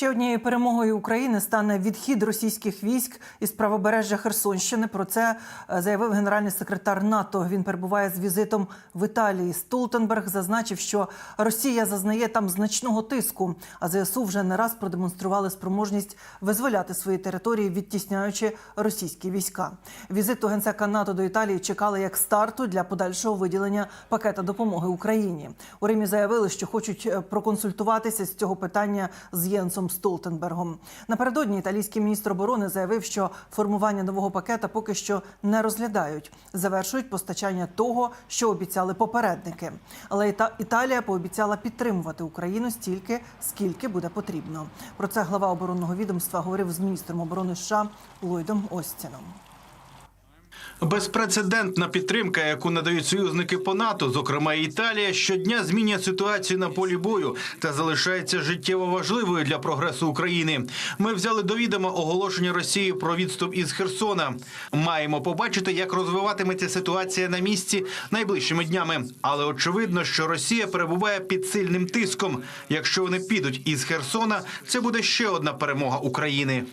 Ще однією перемогою України стане відхід російських військ із правобережжя Херсонщини. Про це е, заявив генеральний секретар НАТО. Він перебуває з візитом в Італії. Столтенберг зазначив, що Росія зазнає там значного тиску. А ЗСУ вже не раз продемонстрували спроможність визволяти свої території, відтісняючи російські війська. Візиту генсека НАТО до Італії чекали як старту для подальшого виділення пакета допомоги Україні. У Римі заявили, що хочуть е, проконсультуватися з цього питання з Єнсом Столтенбергом. Напередодні італійський міністр оборони заявив, що формування нового пакета поки що не розглядають. Завершують постачання того, що обіцяли попередники. Але Іта- Італія пообіцяла підтримувати Україну стільки, скільки буде потрібно. Про це глава оборонного відомства говорив з міністром оборони США Ллойдом Остіном. Безпрецедентна підтримка, яку надають союзники по НАТО, зокрема Італія, щодня змінює ситуацію на полі бою та залишається життєво важливою для прогресу України. Ми взяли до відома оголошення Росії про відступ із Херсона. Маємо побачити, як розвиватиметься ситуація на місці найближчими днями. Але очевидно, що Росія перебуває під сильним тиском. Якщо вони підуть із Херсона, це буде ще одна перемога України.